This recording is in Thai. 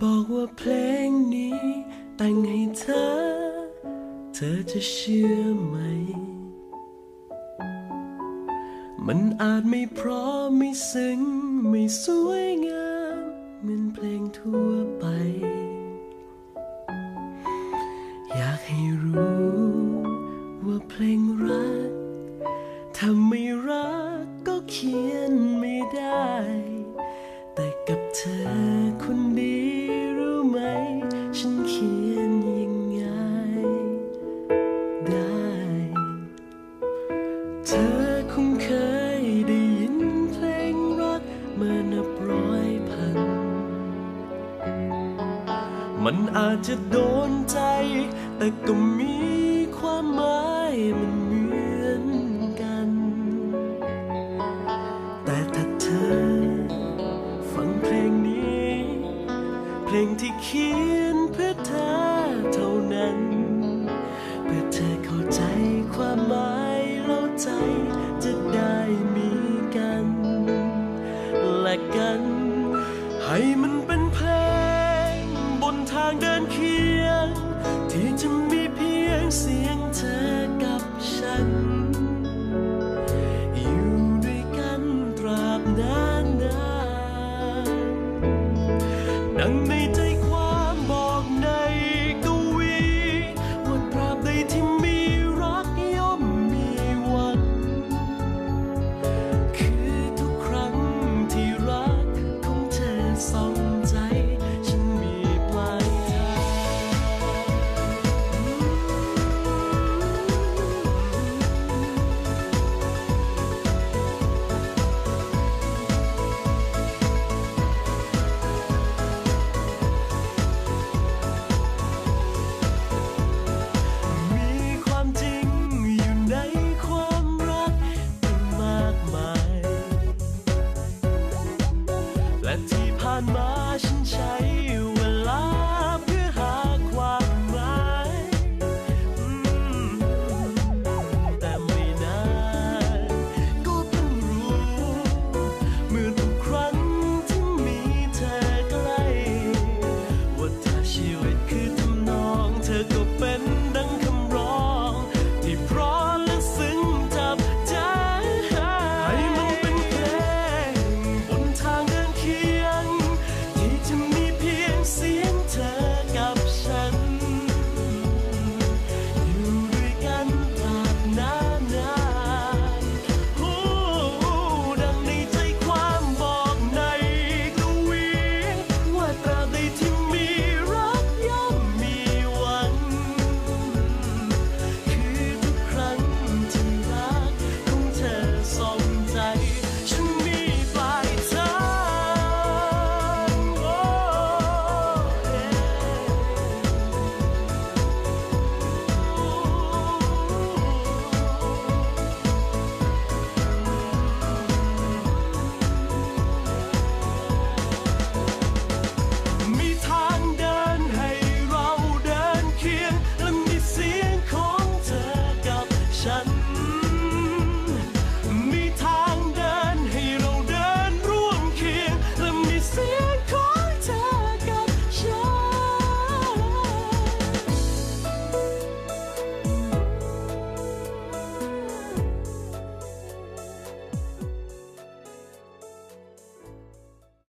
บอกว่าเพลงนี้ แต่งให้เธอ เธอจะเชื่อไหม มันอาจไม่เพราะไม่ซึ้งไม่สวยงามเหมือนเพลงทั่วไป อยากให้รู้ ธอคงเคยได้ยินเพลงรักมานับร้อยพัน มันอาจจะโดนใจ แต่ก็มีความหมายมันเหมือนกัน แต่ถ้าเธอ ฟังเพลงนี้ เพลงที่เขียนเพื่อเธอเท่านั้น เพื่อเธอเข้าใจความหมายางเดินเคียง ที่จะมีเพียงเสียง